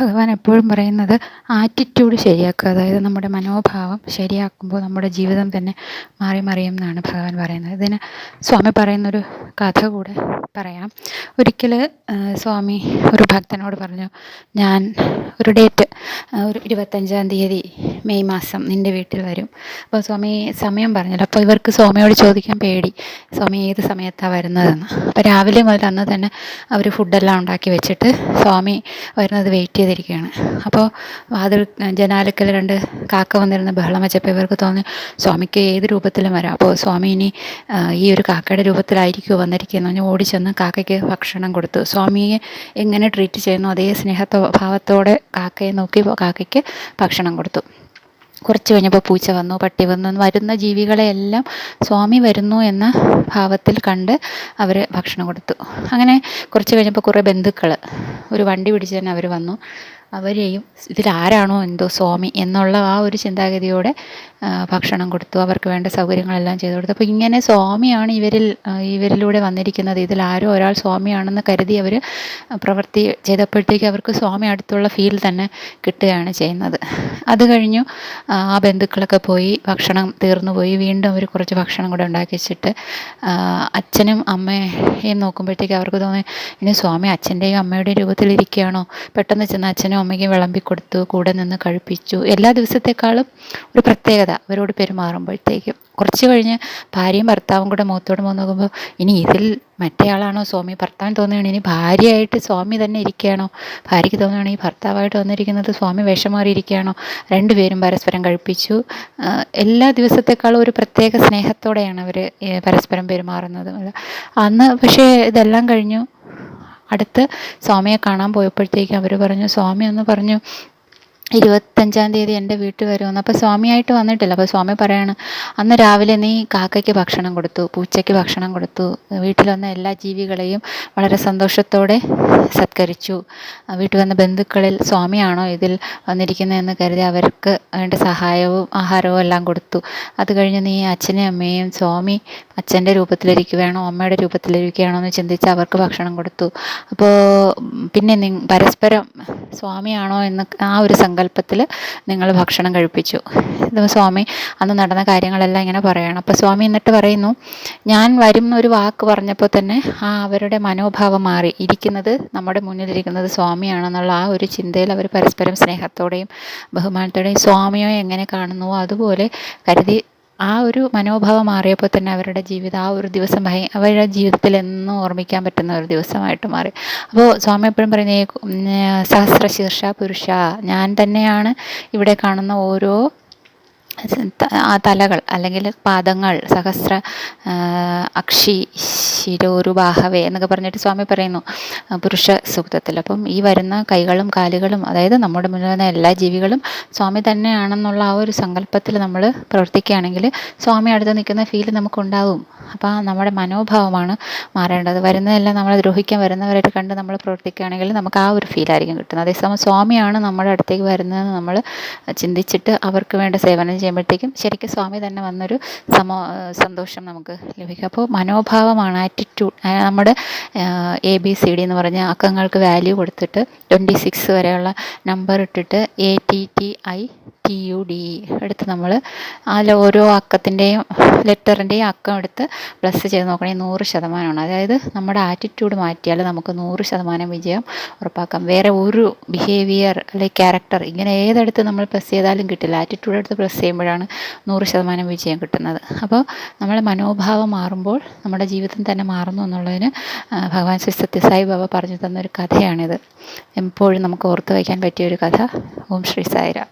ഭഗവാൻ എപ്പോഴും പറയുന്നത് ആറ്റിറ്റ്യൂഡ് ശരിയാക്കുക അതായത് നമ്മുടെ മനോഭാവം ശരിയാക്കുമ്പോൾ നമ്മുടെ ജീവിതം തന്നെ മാറി മറിയും എന്നാണ് ഭഗവാൻ പറയുന്നത്. ഇതിന് സ്വാമി പറയുന്നൊരു കഥ കൂടെ പറയാം. ഒരിക്കൽ സ്വാമി ഒരു ഭക്തനോട് പറഞ്ഞു ഞാൻ ഒരു ഡേറ്റ് ഒരു ഇരുപത്തഞ്ചാം തീയതി മെയ് മാസം നിന്റെ വീട്ടിൽ വരും. അപ്പോൾ സ്വാമി സമയം പറഞ്ഞല്ലോ. അപ്പോൾ ഇവർക്ക് സ്വാമിയോട് ചോദിക്കാൻ പേടി. സ്വാമി ഏത് സമയത്താണ് വരുന്നതെന്ന്. അപ്പോൾ രാവിലെ മുതൽ അന്ന് തന്നെ അവർ ഫുഡെല്ലാം ഉണ്ടാക്കി വെച്ചിട്ട് സ്വാമി വരുന്നത് വെയിറ്റ് ചെയ്തിരിക്കുകയാണ്. അപ്പോൾ വാതിൽ ജനാലക്കൽ രണ്ട് കാക്ക വന്നിരുന്ന ബഹളം വെച്ചപ്പോൾ ഇവർക്ക് തോന്നി സ്വാമിക്ക് ഏത് രൂപത്തിലും വരാം. അപ്പോൾ സ്വാമി ഇനി ഈ ഒരു കാക്കയുടെ രൂപത്തിലായിരിക്കുമോ വന്നിരിക്കുന്നത് പറഞ്ഞ് ഓടിച്ചെന്ന് കാക്കയ്ക്ക് ഭക്ഷണം കൊടുത്തു. സ്വാമിയെ എങ്ങനെ ട്രീറ്റ് ചെയ്യുന്നു? അതേ സ്നേഹത്തോ ഭാവത്തോടെ കാക്കയെ നോക്കി കാക്കയ്ക്ക് ഭക്ഷണം കൊടുത്തു. കുറച്ച് കഴിഞ്ഞപ്പോൾ പൂച്ച വന്നു പട്ടി വന്നു വരുന്ന ജീവികളെയെല്ലാം സ്വാമി വരുന്നു എന്ന ഭാവത്തിൽ കണ്ട് അവർ ഭക്ഷണം കൊടുത്തു. അങ്ങനെ കുറച്ച് കഴിഞ്ഞപ്പോൾ കുറേ ബന്ധുക്കൾ ഒരു വണ്ടി പിടിച്ച് തന്നെ അവർ വന്നു. അവരെയും ഇതിലാരാണോ എന്തോ സ്വാമി എന്നുള്ള ആ ഒരു ചിന്താഗതിയോടെ ഭക്ഷണം കൊടുത്തു. അവർക്ക് വേണ്ട സൗകര്യങ്ങളെല്ലാം ചെയ്തു കൊടുത്തു. അപ്പോൾ ഇങ്ങനെ സ്വാമിയാണ് ഇവരിൽ ഇവരിലൂടെ വന്നിരിക്കുന്നത്. ഇതിൽ ആരോ ഒരാൾ സ്വാമിയാണെന്ന് കരുതി അവർ പ്രവൃത്തി ചെയ്തപ്പോഴത്തേക്ക് അവർക്ക് സ്വാമി അടുത്തുള്ള ഫീൽ തന്നെ കിട്ടുകയാണ് ചെയ്യുന്നത്. അത് കഴിഞ്ഞു ആ ബന്ധുക്കളൊക്കെ പോയി ഭക്ഷണം തീർന്നു പോയി. വീണ്ടും അവർ കുറച്ച് ഭക്ഷണം കൂടെ ഉണ്ടാക്കി വെച്ചിട്ട് അച്ഛനും അമ്മയും നോക്കുമ്പോഴത്തേക്ക് അവർക്ക് തോന്നി ഇനി സ്വാമി അച്ഛന്റെയും അമ്മയുടെയും രൂപത്തിലിരിക്കുകയാണോ? പെട്ടെന്ന് ചെന്ന് അച്ഛനും അമ്മയ്ക്കും വിളമ്പി കൊടുത്തു കൂടെ നിന്ന് കഴിപ്പിച്ചു. എല്ലാ ദിവസത്തെക്കാളും ഒരു പ്രത്യേകത അവരോട് പെരുമാറുമ്പോഴത്തേക്കും. കുറച്ച് കഴിഞ്ഞ് ഭാര്യയും ഭർത്താവും കൂടെ മുഖത്തോട് മുഖം നോക്കുമ്പോൾ ഇനി ഇതിൽ മറ്റേ ആളാണോ സ്വാമി? ഭർത്താവിന് തോന്നുകയാണ് ഇനി ഭാര്യയായിട്ട് സ്വാമി തന്നെ ഇരിക്കുകയാണോ? ഭാര്യയ്ക്ക് തോന്നുകയാണ് ഈ ഭർത്താവായിട്ട് വന്നിരിക്കുന്നത് സ്വാമി വേഷം മാറിയിരിക്കുകയാണോ രണ്ടുപേരും പരസ്പരം കഴിപ്പിച്ചു. എല്ലാ ദിവസത്തെക്കാളും ഒരു പ്രത്യേക സ്നേഹത്തോടെയാണ് അവർ പരസ്പരം പെരുമാറുന്നത്. അന്ന് പക്ഷേ ഇതെല്ലാം കഴിഞ്ഞു. അടുത്ത് സ്വാമിയെ കാണാൻ പോയപ്പോഴത്തേക്കും അവർ പറഞ്ഞു സ്വാമി എന്ന് പറഞ്ഞു ഇരുപത്തഞ്ചാം തീയതി എന്റെ വീട്ടിൽ വരുമെന്ന്. അപ്പോൾ സ്വാമിയായിട്ട് വന്നിട്ടില്ല. അപ്പോൾ സ്വാമി പറയാണ് അന്ന് രാവിലെ നീ കാക്കയ്ക്ക് ഭക്ഷണം കൊടുത്തു പൂച്ചയ്ക്ക് ഭക്ഷണം കൊടുത്തു. വീട്ടിൽ വന്ന എല്ലാ ജീവികളെയും വളരെ സന്തോഷത്തോടെ സത്കരിച്ചു. വീട്ടിൽ വന്ന ബന്ധുക്കളിൽ സ്വാമിയാണോ ഇതിൽ വന്നിരിക്കുന്നതെന്ന് കരുതി അവർക്ക് വേണ്ട സഹായവും ആഹാരവും എല്ലാം കൊടുത്തു. അത് കഴിഞ്ഞ് നീ അച്ഛനെയും അമ്മയും സ്വാമി അച്ഛന്റെ രൂപത്തിലിരിക്കുകയാണോ അമ്മയുടെ രൂപത്തിലിരിക്കുകയാണോ എന്ന് ചിന്തിച്ച് അവർക്ക് ഭക്ഷണം കൊടുത്തു. അപ്പോൾ പിന്നെ നി പരസ്പരം സ്വാമിയാണോ എന്ന് ആ ഒരു സങ്കല്പത്തിൽ നിങ്ങൾ ഭക്ഷണം കഴിപ്പിച്ചു. ഇത് സ്വാമി അന്ന് നടന്ന കാര്യങ്ങളെല്ലാം ഇങ്ങനെ പറയണം. അപ്പോൾ സ്വാമി എന്നിട്ട് പറയുന്നു ഞാൻ വരും എന്നൊരു വാക്ക് പറഞ്ഞപ്പോൾ തന്നെ ആ അവരുടെ മനോഭാവം മാറി. ഇരിക്കുന്നത് നമ്മുടെ മുന്നിലിരിക്കുന്നത് സ്വാമിയാണെന്നുള്ള ആ ഒരു ചിന്തയിൽ അവർ പരസ്പരം സ്നേഹത്തോടെയും ബഹുമാനത്തോടെയും സ്വാമിയോ എങ്ങനെ കാണുന്നുവോ അതുപോലെ കരുതി ആ ഒരു മനോഭാവം മാറിയപ്പോൾ തന്നെ അവരുടെ ജീവിതം ആ ഒരു ദിവസം ഭയ അവരുടെ ജീവിതത്തിൽ എന്നും ഓർമ്മിക്കാൻ പറ്റുന്ന ഒരു ദിവസമായിട്ട് മാറി. അപ്പോൾ സ്വാമി എപ്പോഴും പറയുന്നത് സഹസ്ര ശീർഷ പുരുഷ ഞാൻ തന്നെയാണ് ഇവിടെ കാണുന്ന ഓരോ തലകൾ അല്ലെങ്കിൽ പാദങ്ങൾ സഹസ്ര അക്ഷി ശിരോരുബാഹവേ എന്നൊക്കെ പറഞ്ഞിട്ട് സ്വാമി പറയുന്നു പുരുഷ സൂക്തത്തിൽ അപ്പം ഈ വരുന്ന കൈകളും കാലുകളും അതായത് നമ്മുടെ മുന്നിൽ വന്ന എല്ലാ ജീവികളും സ്വാമി തന്നെയാണെന്നുള്ള ആ ഒരു സങ്കല്പത്തിൽ നമ്മൾ പ്രവർത്തിക്കുകയാണെങ്കിൽ സ്വാമി അടുത്ത് നിൽക്കുന്ന ഫീൽ നമുക്കുണ്ടാവും. അപ്പോൾ നമ്മുടെ മനോഭാവമാണ് മാറേണ്ടത്. വരുന്നതെല്ലാം നമ്മളെ ദ്രോഹിക്കാൻ വരുന്നവരായിട്ട് കണ്ട് നമ്മൾ പ്രവർത്തിക്കുകയാണെങ്കിൽ നമുക്ക് ആ ഒരു ഫീലായിരിക്കും കിട്ടുന്നത്. അതേസമയം സ്വാമിയാണ് നമ്മുടെ അടുത്തേക്ക് വരുന്നതെന്ന് നമ്മൾ ചിന്തിച്ചിട്ട് അവർക്ക് വേണ്ട സേവനം ചെയ്യുമ്പോഴത്തേക്കും ശരിക്കും സ്വാമി തന്നെ വന്നൊരു സമോ സന്തോഷം നമുക്ക് ലഭിക്കും. അപ്പോൾ മനോഭാവമാണ് ആറ്റിറ്റ്യൂഡ് നമ്മുടെ എ ബി സി ഡി എന്ന് പറഞ്ഞ അക്കങ്ങൾക്ക് വാല്യൂ കൊടുത്തിട്ട് ട്വന്റി സിക്സ് വരെയുള്ള നമ്പർ ഇട്ടിട്ട് A T T I T U D എടുത്ത് നമ്മൾ അതിൽ ഓരോ അക്കത്തിന്റെയും ലെറ്ററിന്റെയും അക്കം എടുത്ത് പ്ലസ് ചെയ്ത് നോക്കണമെങ്കിൽ നൂറ് ശതമാനമാണ്. അതായത് നമ്മുടെ ആറ്റിറ്റ്യൂഡ് മാറ്റിയാൽ നമുക്ക് നൂറ് ശതമാനം വിജയം ഉറപ്പാക്കാം. വേറെ ഒരു ബിഹേവിയർ അല്ലെങ്കിൽ ക്യാരക്ടർ ഇങ്ങനെ ഏതെടുത്ത് നമ്മൾ പ്ലസ് ചെയ്താലും കിട്ടില്ല. ആറ്റിറ്റ്യൂഡ് എടുത്ത് പ്ലസ് ചെയ്യുമ്പോഴാണ് നൂറ് ശതമാനം വിജയം കിട്ടുന്നത്. അപ്പോൾ നമ്മുടെ മനോഭാവം മാറുമ്പോൾ നമ്മുടെ ജീവിതം തന്നെ മാറുന്നു എന്നുള്ളതിന് ഭഗവാൻ ശ്രീ സത്യസായി ബാബ പറഞ്ഞു തന്നൊരു കഥയാണിത്. എപ്പോഴും നമുക്ക് ഓർത്ത് വയ്ക്കാൻ പറ്റിയ ഒരു കഥ. ഓം ശ്രീ സായിരാം.